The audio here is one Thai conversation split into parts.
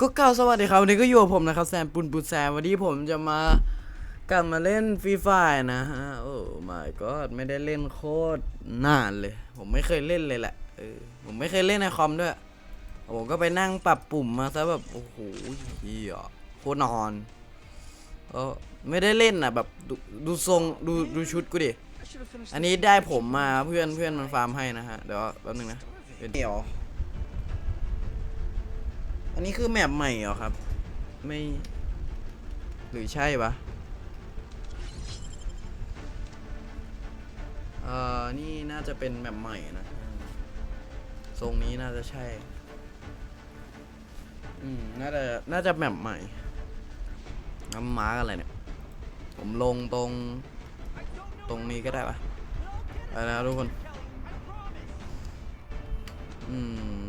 ก็กล่าวสวัสดีครับวันนี้ก็อยู่กับผมนะครับแซมปุนปุนแซมวันนี้ผมจะมากลับมาเล่นฟรีไฟนะฮะโอ้ my god ไม่ได้เล่นโคตรนานเลย ผมไม่เคยเล่นเลยแหละเออผมไม่เคยเล่นในคอมด้วยผมก็ไปนั่งปรับปุ่มมาซะแบบโอ้โหเฮียโคตรนอนเออไม่ได้เล่นอะแบบดูดูทรงดูดูชุดกูดิ I should have finished อันนี้ได้ผมมาเพื่อนเพื่อนมันฟาร์มให้นะฮะเดี๋ยวแป๊บนึงนะเดี๋ยว อันนี้คือแมปใหม่เหรอครับ ไม่ หรือใช่ปะเอ่อ นี่น่าจะเป็นแมปใหม่นะทรงนี้น่าจะใช่ อืม น่าจะ น่าจะแมปใหม่น้ำมาร์กอะไรเนี่ย ผมลงตรง ตรงนี้ก็ได้ปะไปแล้วทุกคน อืม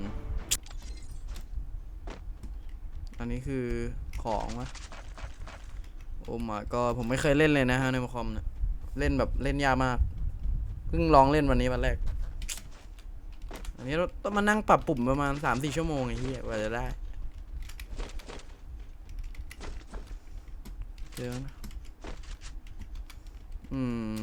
อันนี้คือของวะโอ้มาก็ผมไม่เคยเล่นเลยนะฮะในคอมเนี่ยเล่นแบบเล่นยากมาก เพิ่งลองเล่นวันนี้วันแรก อันนี้เราต้องมานั่งปรับปุ่มประมาณสามสี่ชั่วโมงไอ้เหี้ยกว่าจะได้เดี๋ยวนะอืม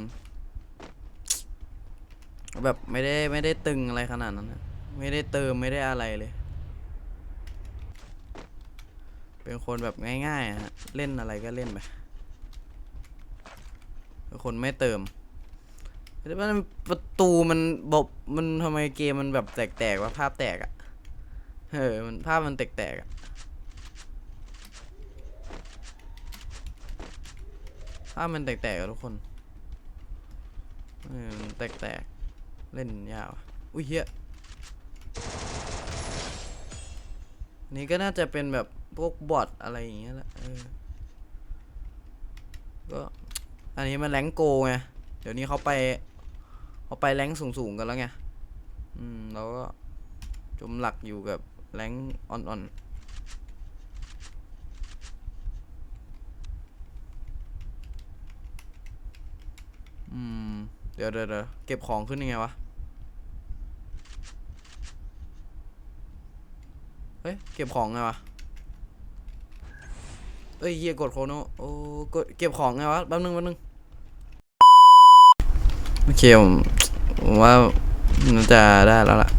แบบไม่ได้ไม่ได้ตึงอะไรขนาดนั้นนะไม่ได้เติมไม่ได้อะไรเลย เป็นคนแบบง่ายๆฮะ เล่นอะไรก็เล่นไปเป็นคนไม่เติมแต่ว่าประตูมันบบมันทำไมเกมมันแบบแตกๆว่าภาพแตกอะ่ะเออมันภาพมันแตกๆอะ่ะภาพมันแตกๆอะทุกคนเออมันแตกๆเล่นยาวอุ้ยเฮียนี่ก็น่าจะเป็นแบบ พวกบอทอะไรอย่างเงี้ยแหละเออก็อันนี้มันแรงโกไงเดี๋ยวนี้เขาไปเขาไปแรงสูงๆกันแล้วไงอืมเราก็จมหลักอยู่กับแรงอ่อนๆอืม เดี๋ยวเดี๋ยวเดี๋ยวเก็บของขึ้นยังไงวะ เฮ้ย เก็บของไงวะ เอ้ยเฮียกดโคโนโอ้กดเก็บของไงวะแป๊บนึงแป๊บนึงโอเคผมผมว่าน่าจะได้แล้วล่ะ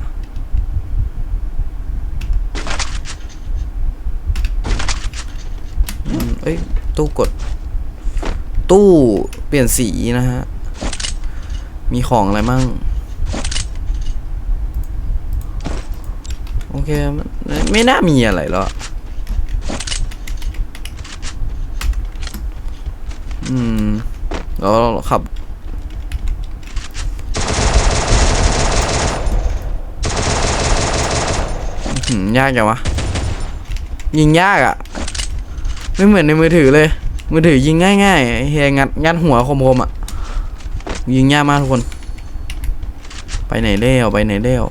เอ้ยตู้กด ตู้เปลี่ยนสีนะฮะ มีของอะไรมั่ง โอเคมันไม่น่ามีอะไรหรอ อืมแล้วเราขับยากจังวะ ยิงยากอะ่ะ ไม่เหมือนในมือถือเลย มือถือยิงง่ายๆไอ้เฮียงัดงัดหัวคมๆอะ ยิงยากมากทุกคน ไปไหนเล้วไปไหนเล้ว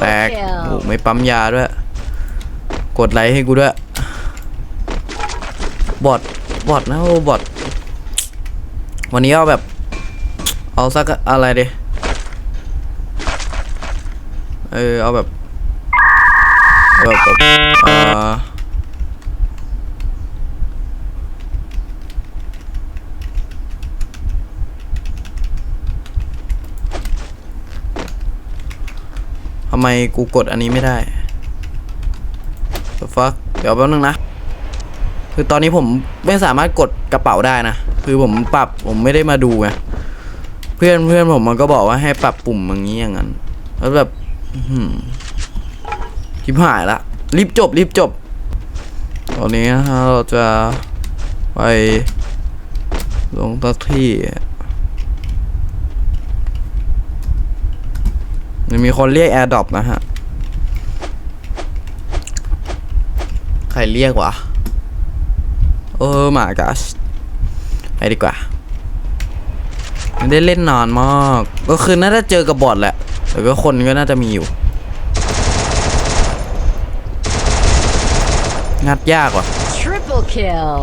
แตกโอ้ไม่ปั๊มยาด้วย กดไลค์ให้กูด้วย บอท บอทนะโอ้บอทวันนี้เอาแบบ เอาสักอะไรดิเออเอาแบบแบบแบบเออทำไมกูกดอันนี้ไม่ได้ The fuck เดี๋ยวแป๊บนึงนะ คือตอนนี้ผมไม่สามารถกดกระเป๋าได้นะ คือผมปรับผมไม่ได้มาดูไงเพื่อนเพื่อนผมมันก็บอกว่าให้ปรับปุ่มอย่างนี้อย่างนั้นแล้วแบบอื้อหือชิบหายละรีบจบรีบจบ ตอนนี้นะเราจะไปลงตักที่มันมีคนเรียก AirDrop นะฮะ ใครเรียกวะ เออหมากัสไปดีกว่าไม่ได้เล่นนานมาก ก็คือน่าจะเจอกับบอทแหละแต่ก็คนก็น่าจะมีอยู่ งัดยากว่ะ Triple kill.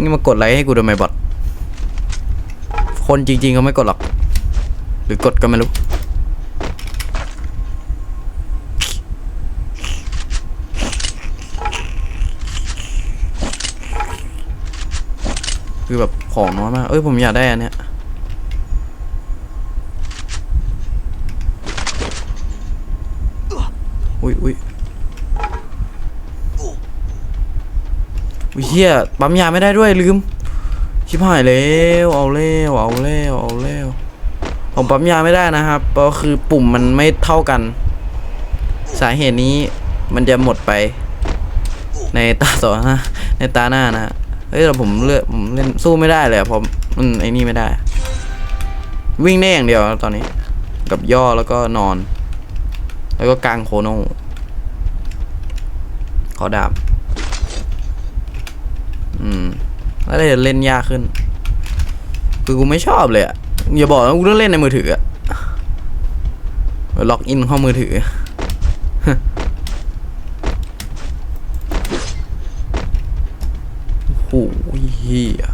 นี่มากดไลค์ให้กูทำไมบอทคนจริงๆก็ไม่กดหรอก หรือกดก็ไม่รู้ คือแบบของน้อยมาก เอ้ยผมอยากได้อันเนี้ยอุ้ยอุ้ยอุ้ยเฮียปั๊มยาไม่ได้ด้วยลืม ชิบหายแล้วเอาเล้วเอาเล้วเอาเล้วผมปั๊มยาไม่ได้นะครับ ก็คือปุ่มมันไม่เท่ากัน สาเหตุนี้มันจะหมดไป ในตาต่อน้าในตาหน้านะฮะ เฮ้ยแต่ผมเลือกผมเล่นสู้ไม่ได้เลยอะเพราะมันไอ้นี่ไม่ได้ วิ่งได้อย่างเดียวตอนนี้ กับย่อแล้วก็นอน แล้วก็กางโคโน่ขอดาบอืมแล้วเลยเล่นยากขึ้น คือกูไม่ชอบเลยอะอย่าบอกนะกูต้องเล่นในมือถืออะล็อกอินเข้ามือถือ โอ้โห เฮีย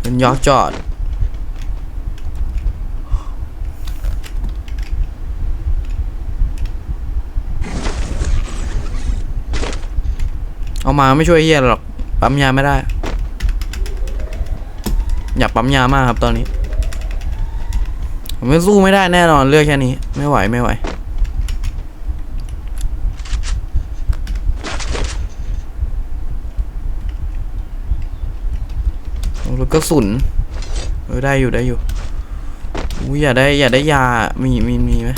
เป็นยอกจอด เอามาไม่ช่วยเฮียหรอก ปั๊มยาไม่ได้ อยากปั๊มยามากครับตอนนี้ ผมไม่สู้ไม่ได้แน่นอนเลือกแค่นี้ ไม่ไหวไม่ไหว แล้วก็สุนเออได้อยู่ได้อยู่อุ้ยอย่าได้อย่าได้ยามีมีมีไหม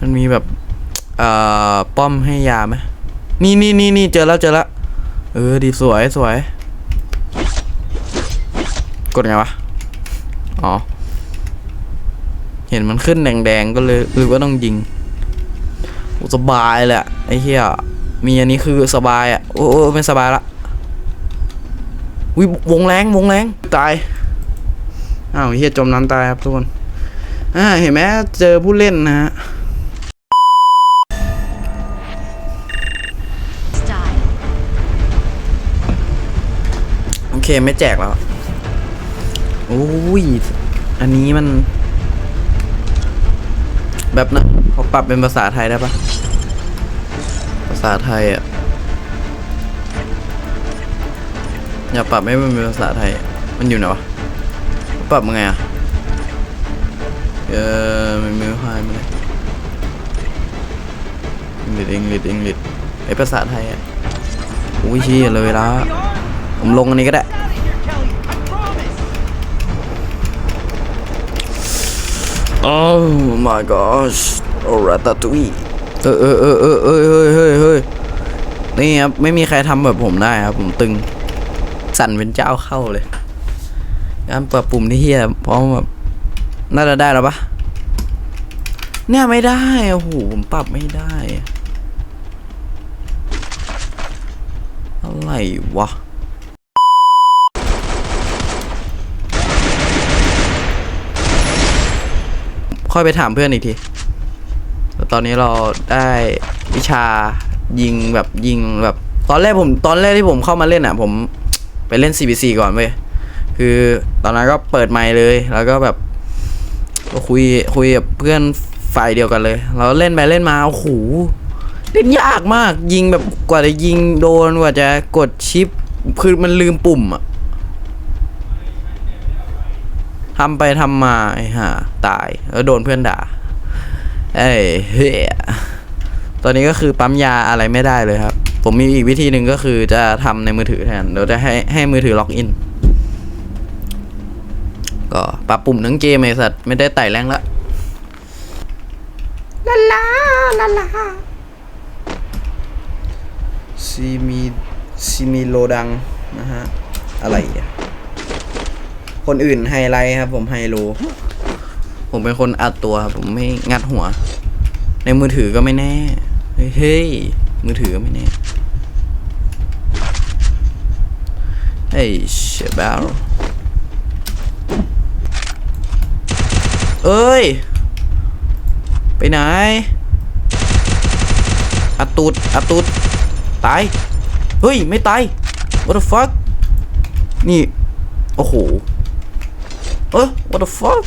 มันมีแบบเอ่อป้อมให้ยาไหมนี่นี่นี่นี่เจอแล้วเจอแล้วเออดีสวยสวย กดไงวะอ๋อเห็นมันขึ้นแดงๆก็เลยหรือว่าต้องยิงสบายเลยอะไอ้เหี้ยมีอันนี้คือสบายอะโอ้โอ้ไม่สบายละ วิวงแรงวงแรงตายอ้าวเฮียจมน้ำตายครับทุกคนอ่าเห็นไหมเจอผู้เล่นนะฮะ Style. โอเคไม่แจกแล้วโอ้ยอันนี้มัน แบบนะพอปรับเป็นภาษาไทยได้ปะภาษาไทยอะ อย่าปรับไม่เป็นภาษาไทย มันอยู่ไหนวะ ปรับยังไงอะเออมันไม่ค่อยมันเลยอังกฤษอังกฤษอังกฤษไอภาษาไทยอะอุ้ยชี้เลยละผมลงอันนี้ก็ได้ Oh my gosh โอ้ราตาตุยเออเออเออเออเออเฮ้ยเฮ้ยเฮ้ยนี่ครับ ไม่มีใครทำแบบผมได้ครับ ผมตึง สั่นเป็นเจ้าเข้าเลยการปรับปุ่มที่เฮียพราะแบบน่าจะได้แล้วปะเนี่ยไม่ได้โอ้โหผมปรับไม่ได้อะไรวะค่อยไปถามเพื่อนอีกทีแต่ตอนนี้เราได้วิชายิงแบบยิงแบบ ตอนแรกผมตอนแรกที่ผมเข้ามาเล่นอะ ผม ไปเล่น CBC ก่อนเว้ยคือตอนนั้นก็เปิดไมค์เลย แล้วก็แบบก็คุยคุยกับเพื่อนฝ่ายเดียวกันเลยเราเล่นไปเล่นมาโอ้โหเล่นยากมากยิงแบบกว่าจะยิงโดนกว่าจะกดชิปคือมันลืมปุ่มอะทำไปทำมาไอ้ห่าตายแล้วโดนเพื่อนด่าเอ้เฮียตอนนี้ก็คือปั๊มยาอะไรไม่ได้เลยครับ ผมมีอีกวิธีหนึ่งก็คือจะทำในมือถือแทนเดี๋ยวจะให้ให้มือถือล็อกอิน ก็ปรับปุ่มทั้งเกมไอ้สัตว์ไม่ได้ไต่แรงละลาลาลาลาซีมีซีมีโลดังนะฮะ อะไรอะคนอื่นไฮไลท์ครับ ผมไฮโล ผมเป็นคนอัดตัวครับ ผมไม่งัดหัว ในมือถือก็ไม่แน่ เฮ้ยเฮ้ย มือถือก็ไม่แน่เฮ้ยเชบลเอ้ย ไปไหนอัดตูดอัดตูดตาย เฮ้ย ไม่ตาย what the fuck นี่ โอ้โห เออ what the fuck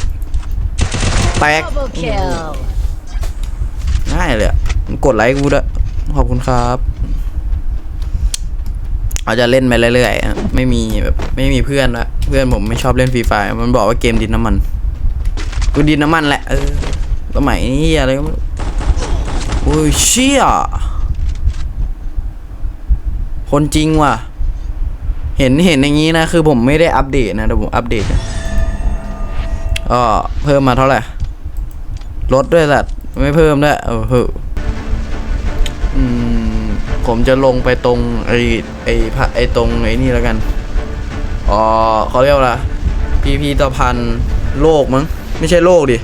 แตก Double kill. ง่ายเลยอะมึงกดไลค์กูด้วย ขอบคุณครับเขาจะเล่นไปเรื่อยๆไม่มีแบบไม่มีเพื่อนละเพื่อนผมไม่ชอบเล่นฟรีไฟมันบอกว่าเกมดินน้ำมันกูดินน้ำมันแหละเออสมัยนี้อะไรก็ไม่รู้โอ้ยเชี่ยคนจริงว่ะ เห็นเห็นอย่างนี้นะ คือผมไม่ได้อัปเดตนะเดี๋ยวผมอัปเดตนะก็เพิ่มมาเท่าไหร่ลดด้วยสัตว์ไม่เพิ่มด้วยเออ อืม ผมจะลงไปตรงไอ้ไอ้พระไอ้ตรงไอ้นี่แล้วกันอ๋อเขาเรียกว่าอะไรพิพิธภัณฑ์โลกมั้งไม่ใช่โลกดิ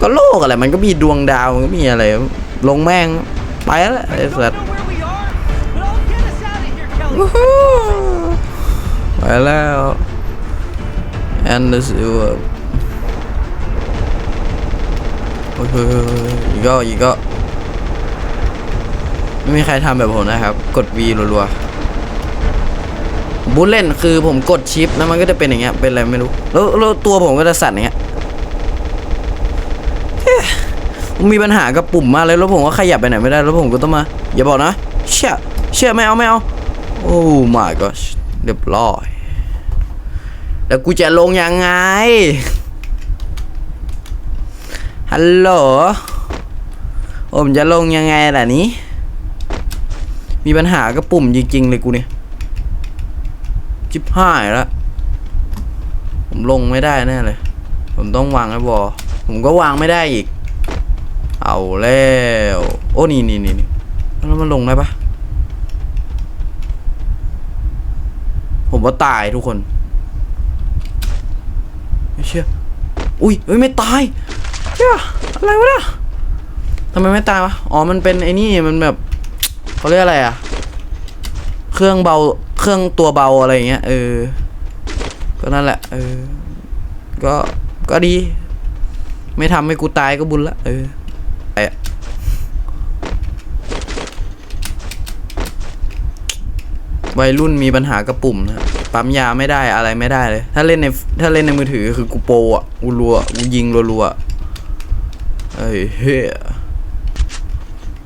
ก็โลกอะไรมันก็มีดวงดาวมันก็มีอะไร ลงแม่งไปแล้วไอ้สัตว์ know where we are, but I'll get us out of here, Kelly. วู้ฮู้ไปแล้วแอนเดอร์ซิลโอ้ยอีกก็อีกก็ ไม่มีใครทำแบบผมนะครับ กด V รัวๆบูลเล่นคือผมกดชิปแล้วมันก็จะเป็นอย่างเงี้ย เป็นอะไรไม่รู้ แล้วแล้วตัวผมก็จะสั่นอย่างเงี้ยมีปัญหากับปุ่มมากเลยแล้วผมก็ขยับไปไหนไม่ได้ แล้วผมก็ต้องมา อย่าบอกนะ เชื่อเชื่อไม่เอาไม่เอา โอ้ my gosh เรียบร้อย แล้วกูจะลงยังไง ฮัลโหลผมจะลงยังไงล่ะนี้ มีปัญหากับปุ่มจริง ๆ เลยกูเนี่ยจิบห้ายแล้วผมลงไม่ได้แน่เลย ผมต้องวางไอ้บอผมก็วางไม่ได้อีก เอาแล้ว โอ้นี่นี่นี่แล้วมันลงได้ปะผมว่าตายทุกคน ไม่เชื่อ อุ้ยเฮ้ยไม่ตายเชื่ออะไรวะเนี่ยทำไมไม่ตายวะ อ๋อ มันเป็นไอ้นี่ มันแบบ เขาเรียกอะไรอะเครื่องเบา เครื่องตัวเบาอะไรอย่างเงี้ย เออ ก็นั่นแหละ เออ ก็ ก็ดี ไม่ทำให้กูตายก็บุญละ เออไอะวัยรุ่นมีปัญหากับปุ่มนะปั๊มยาไม่ได้อะไรไม่ได้เลย ถ้าเล่นในถ้าเล่นในมือถือคือกูโปอะกูรัวกูยิงรัวๆเอ้ยเฮ้ย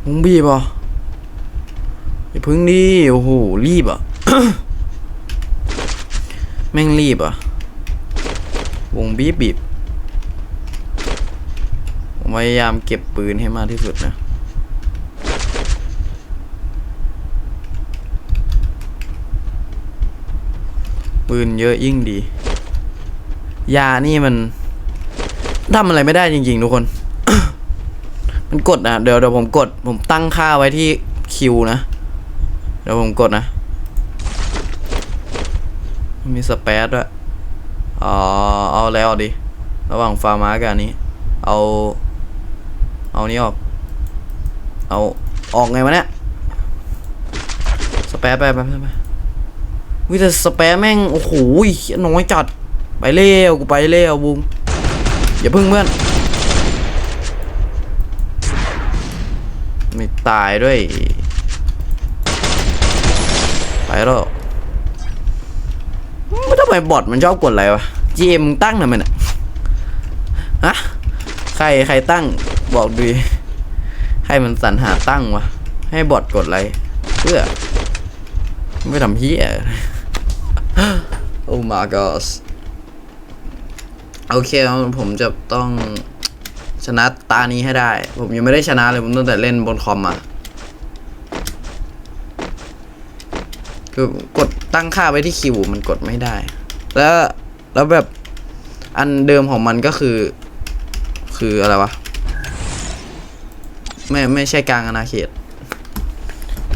มึงบีบอะ อย่าพึ่งดิโอ้โหรีบอะ แม่งรีบอะ วงบีบบีบพยายามเก็บปืนให้มากที่สุดนะปืนเยอะยิ่งดี ยานี่มันทำอะไรไม่ได้จริงๆทุกคน มันกดนะเดี๋ยวเดี๋ยวผมกด ผมตั้งค่าไว้ที่คิวนะ ดี๋ยวผมกดนะ มีสเปซด้วยอ๋อเอาแล้วดิ ระหว่างฟาร์มากับอันนี้ เอา เอานี้ออก เอาออกไงวะเนี่ย สเปซไปไปไปไปวิแต่สเปรแม่ง โอ้โหน้อยจัด ไปเร็วกูไปเร็วบุงอย่าพึ่งเพื่อนไม่ตายด้วย แล้ว ไม่ต้องไปบอทมันชอบกดอะไรวะ GM ตั้งทำไมน่ะฮะใครใครตั้งบอกดีให้มันสรรหาตั้งวะให้บอทกดอะไรเพื่อไม่ทำเฮียโอ้ my god โอเคผมจะต้องชนะตานี้ให้ได้ ผมยังไม่ได้ชนะเลยผมตั้งแต่เล่นบนคอมมา คือกดตั้งค่าไว้ที่คิวมันกดไม่ได้ แล้วแล้วแบบอันเดิมของมันก็คือ คืออะไรวะ ไม่ไม่ใช่กลางอาณาเขต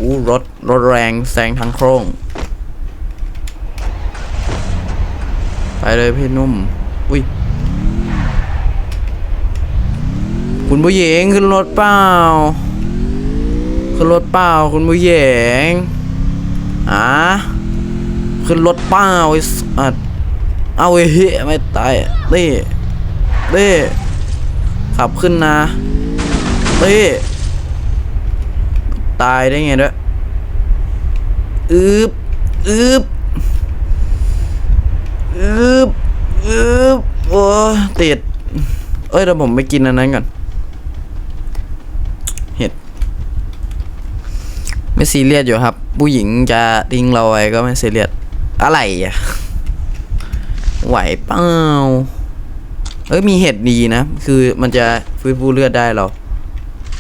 อู้รถรถแรงแซงทั้งโครงไปเลยพี่นุ่ม อุ้ย คุณผู้หญิงขึ้นรถเปล่า ขึ้นรถเปล่าคุณผู้หญิง อะขึ้นรถปล่าไอ้สัตว์เอาไอ้เหี้ยไม่ตายเต้เต้ขับขึ้นนะเต้ตายได้ไงด้วยอึบอึบอึบอึบโอ้ติด เอ้ยเดี๋ยวผมไปกินอันนั้นก่อน เห็ด แไม่ซีเรียสอยู่ครับ ผู้หญิงจะทิ้งเราไว้ก็ไม่ซีเรียสอะไรอะไหวเปล่าเอ้ยมีเห็ดดีนะ คือมันจะฟื้นฟูเลือดได้เรา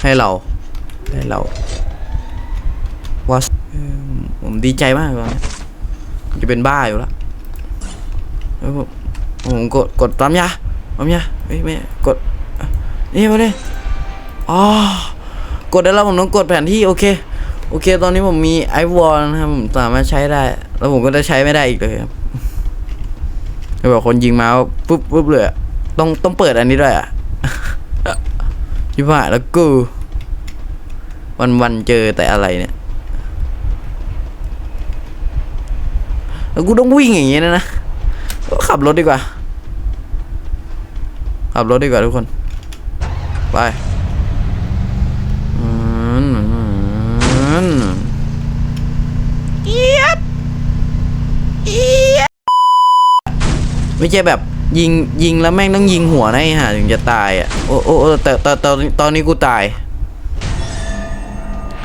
ให้เราให้เราว่าผมดีใจมากเลยจะเป็นบ้าอยู่แล้วเอ้ยผมผมกดกดปั๊มยาปั๊มยาเฮ้ยไม่กดนี่มาเลยอ๋อกดได้แล้วผมต้องกดแผนที่โอเค โอเค ตอนนี้ผมมีไอวอลนะครับผมสามารถใช้ได้ แล้วผมก็จะใช้ไม่ได้อีกเลยครับแล้วแบบคนยิงมาปุ๊บปุ๊บเลยอะต้องต้องเปิดอันนี้ด้วยอะชิบหายแล้วกู วันวันเจอแต่อะไรเนี่ย แล้วกูต้องวิ่งอย่างเงี้ยนะนะก็ขับรถดีกว่า ขับรถดีกว่าทุกคน ไปอืมอืมเอียดเอียด ไม่ใช่แบบยิงยิงแล้วแม่งต้องยิงหัวนะไอ้ห่าถึงจะตายอะโอ้โอ้แต่แต่แต่ตอนตอนนี้กูตาย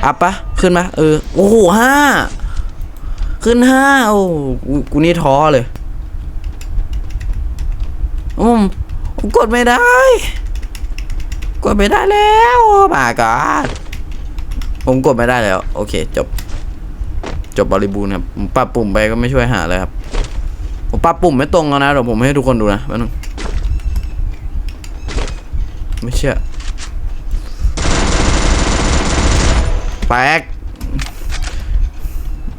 อัพปะขึ้นมาเออโอ้โหห้าขึ้นห้าโอ้กูนี่ท้อเลยอืมกดไม่ได้ กดไม่ได้แล้วมากาดผมกดไม่ได้แล้ว โอเค จบ จบบริบูรณ์ครับผมปรับปุ่มไปก็ไม่ช่วยหาเลยครับ ผมปรับปุ่มไม่ตรงแล้วนะเดี๋ยวผมให้ทุกคนดูนะแป๊บนึงไม่เชื่อแปลก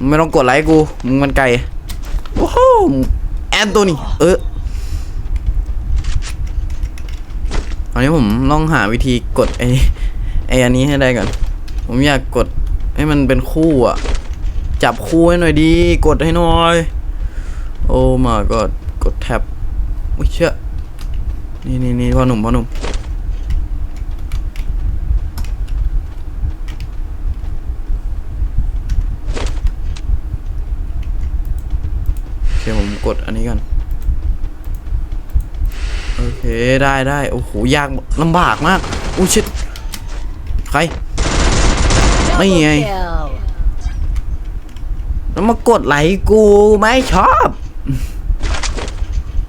ไม่ต้องกดไลค์กู มึงมันไกลโอ้โหแอนโทนีเออตอนนี้ผมต้องหาวิธีกดไอ้ไอ้อันนี้ให้ได้ก่อน ผมอยากกดให้มันเป็นคู่อะ จับคู่ให้หน่อยดี กดให้หน่อย โอ้มาก็กดแท็บอุ้ยเชื่อนี่นี่นี่พ่อหนุ่มพ่อหนุ่มโอเคผมกดอันนี้กันโอเคได้ได้โอ้โหยากลำบากมากอู้ชิดใครไม่ไงแล้วมากดไหลค์กูไม่ชอบ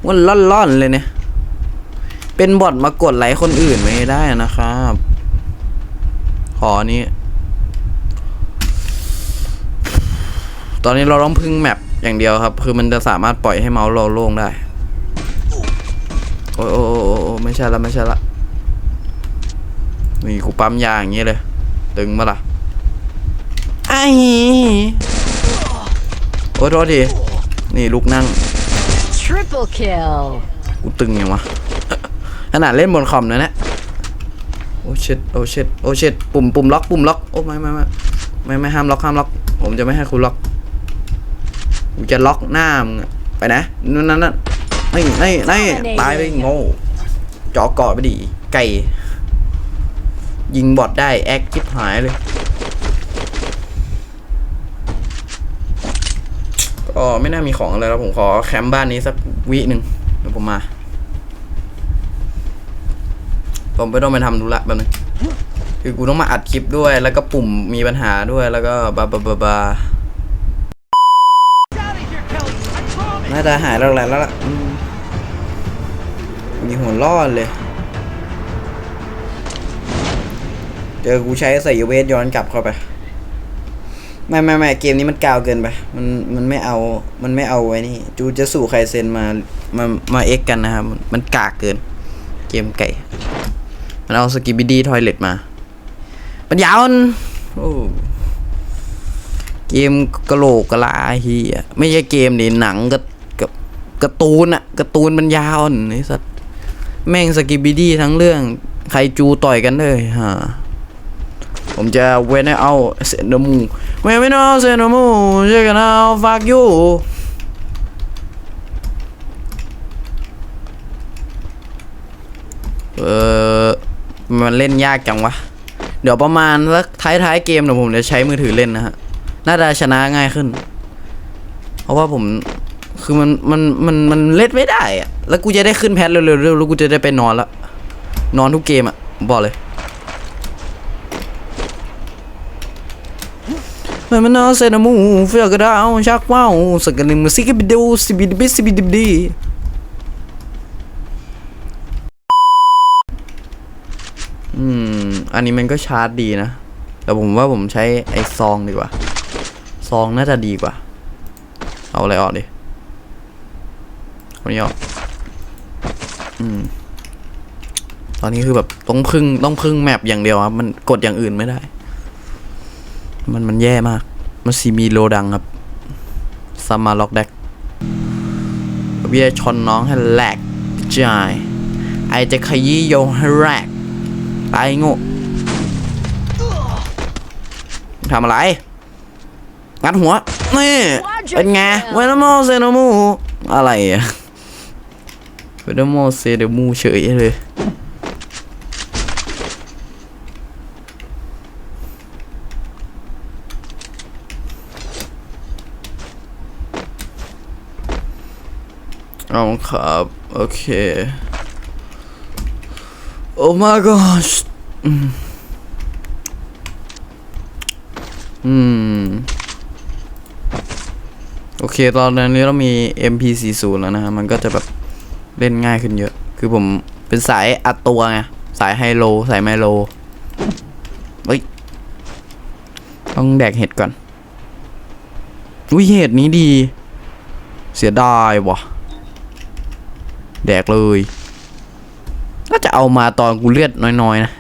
ว่าล่อนๆเลยเนี่ย เป็นบอทมากดไหลค์คนอื่นไม่ได้นะครับ ขอนี้ ตอนนี้เราต้องพึ่งแมปอย่างเดียวครับ คือมันจะสามารถปล่อยให้เมาส์เราโล่งได้ โอ้ยโอ้โอ้ยโอโอไม่ใช่ละไม่ใช่ละ นี่กูปั๊มยาอย่างนี้เลย ตึงมาละไอ้โอ้โทษทีนี่ลุกนั่ง Triple kill. กูตึงยังวะขนาดเล่นบนคอมนะเนี่ยโอ้ชิดโอ้ชิดโอ้ชิดปุ่มปุ่มล็อกปุ่มล็อกโอ้ไม่ไม่ไม่ไม่ไม่ห้ามล็อกห้ามล็อก ผมจะไม่ให้คุณล็อกกูจะล็อกหน้ามึงอะไปนะนั่นนั่นนั่นนี่นี่นี่ตายไปโง่จอกอดไปดิไก่ ยิงบอดได้แอคจิบหายเลย ก็ไม่น่ามีของอะไรแล้วผมขอแคมป์บ้านนี้สักวิหนึ่งเดี๋ยวผมมา ผมไม่ต้องไปทำธุระแบบนึงคือกูต้องมาอัดคลิปด้วย แล้วก็ปุ่มมีปัญหาด้วยแล้วก็บาบาบาบาน่าจะหายแล้วแหละแล้วล่ะมมีหัวรอดเลย เจอกูใช้ใส่เวทย้อนกลับเข้าไป ไม่ไม่ไม่เกมนี้มันกาวเกินไป มันมันไม่เอา มันไม่เอาไว้นี่ จูจะสู่ใครเซนมา มา มาเอ็กกันนะครับ มันกากเกิน เกมไก่ มันเอาสกิบิดี้ทอยเล็ตมาปัญญาอ่อนโอ้เกมกะโหลกกะลาเฮียไม่ใช่เกมดิหนังกับกับการ์ตูนอะการ์ตูนมันยาวไอ้สัตว์แม่งสกิบิดี้ทั้งเรื่อง ใครจูต่อยกันเลยฮะ ผมจะเว้นให้เอาเซนมูเว้นไม่เอาเซนมูเจอกันเอาฝากอยู่เออมันเล่นยากจังวะ เดี๋ยวประมาณสักท้ายๆเกมเดี๋ยวผมจะใช้มือถือเล่นนะฮะ น่าจะชนะง่ายขึ้น เพราะว่าผมคือมันมันมันมันเล่นไม่ได้อะแล้วกูจะได้ขึ้นแพทเร็วๆแล้วกูจะได้ไปนอนละ นอนทุกเกมอะบอกเลย มันมันนอเซนามูเฟือกระดาวชักว้าวสักกันหนึ่งมสิกบิดูสิบิดบิสิบิดบิดีอืม อันนี้มันก็ชาร์จดีนะ แต่ผมว่าผมใช้ไอ้ซองดีกว่า ซองน่าจะดีกว่า เอาอะไรออกดิเอานี้ออก อืม ตอนนี้คือแบบต้องพึ่งต้องพึ่งแมปอย่างเดียวครับ มันกดอย่างอื่นไม่ได้ มันมันแย่มาก มันซีมีโลดังครับซัมมาล็อกแดกเบียชนน้องให้แหลกจายไอจะขยี้โยงให้แหลกตายง่ทำอะไร งัดหัว นี่ เป็นไงเวนโมเซโนมู อะไรอะเวนโมเซโนมูเฉยเลย เอาครับ โอเค โอ้ my gosh อืมอืม โอเค ตอนนี้เรามี MP40 แล้วนะฮะ มันก็จะแบบเล่นง่ายขึ้นเยอะ คือผมเป็นสายอัดตัวไง สายไฮโล สายไมโล เฮ้ย ต้องแดกเห็ดก่อน อุ้ยเห็ดนี้ดี เสียดายวะ แดกเลยน่าจะเอามาตอนกูเลือดน้อยๆนะ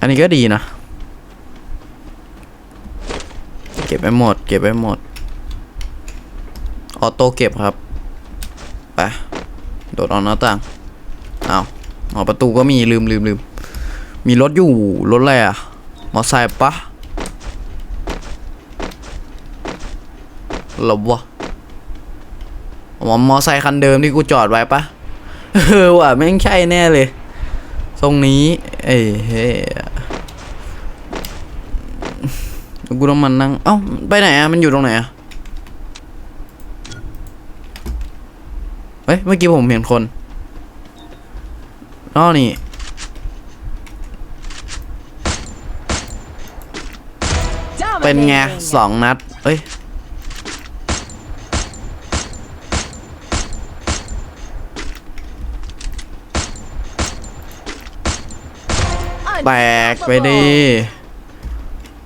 อันนี้ก็ดีนะ เก็บไปหมด เก็บไปหมด ออโต้เก็บครับ ไป โดดออกหน้าต่าง เอาออกประตูก็มีลืมลืมลืม มีรถอยู่ รถอะไรอะมอไซค์ปะหรอวะ มอมอไซค์คันเดิมที่กูจอดไว้ปะเออว่ะแม่ใช่แน่เลยตรงนี้ เอ้เฮ้ยกูต้องมันนั่ง เอ้า ไปไหนอะมันอยู่ตรงไหนอะเฮ้ย เมื่อกี้ผมเห็นคนนอนี่ เป็นไงสองนัด เอ้ย แตกไปดิ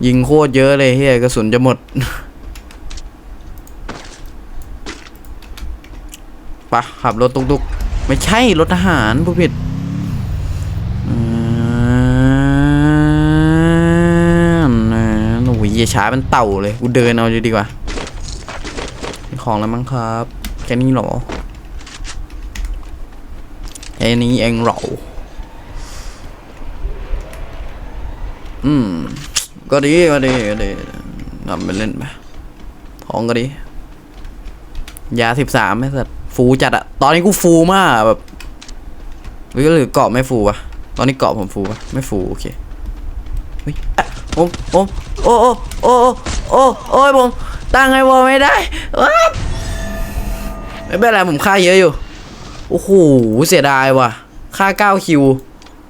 ยิงโคตรเยอะเลยเฮียกระสุนจะหมด ปะขับรถตุกๆ ไม่ใช่รถทหารผู้ผิดอืมนะโอ้ยอย่าช้าเป็นเต่าเลย กูเดินเอาดีกว่า ของแล้วมั้งครับ แค่นี้หรอแค่นี้เองหรอ อืม ก็ดีก็ดีก็ดีทำไปเล่นไปของก็ดี ยาสิบสามไม่สัตว์ฟูจัดอะตอนนี้กูฟูมากแบบหรือหรือเกาะไม่ฟูวะตอนนี้เกาะผมฟูปะไม่ฟูโอเคเฮ้ยอะผมผมโอ้โอ้โอ้โอ้โอ้ยผมตั้งไอ้วอไม่ได้ไม่เป็นไรผมค่าเยอะอยู่ โอ้โหเสียดายว่ะ ค่าเก้าคิว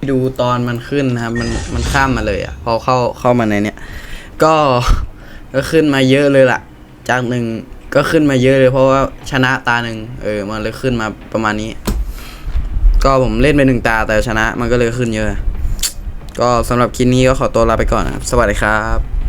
ดูตอนมันขึ้นนะครับ มันมันข้ามมาเลยอะพอเข้าเข้ามาในเนี้ยก็ก็ขึ้นมาเยอะเลยล่ะ จากหนึ่งก็ขึ้นมาเยอะเลย เพราะว่าชนะตาหนึ่งเออ มันเลยขึ้นมาประมาณนี้ ก็ผมเล่นไปหนึ่งตาแต่ชนะมันก็เลยขึ้นเยอะ ก็สำหรับคลิปนี้ก็ขอตัวลาไปก่อนนะครับ สวัสดีครับ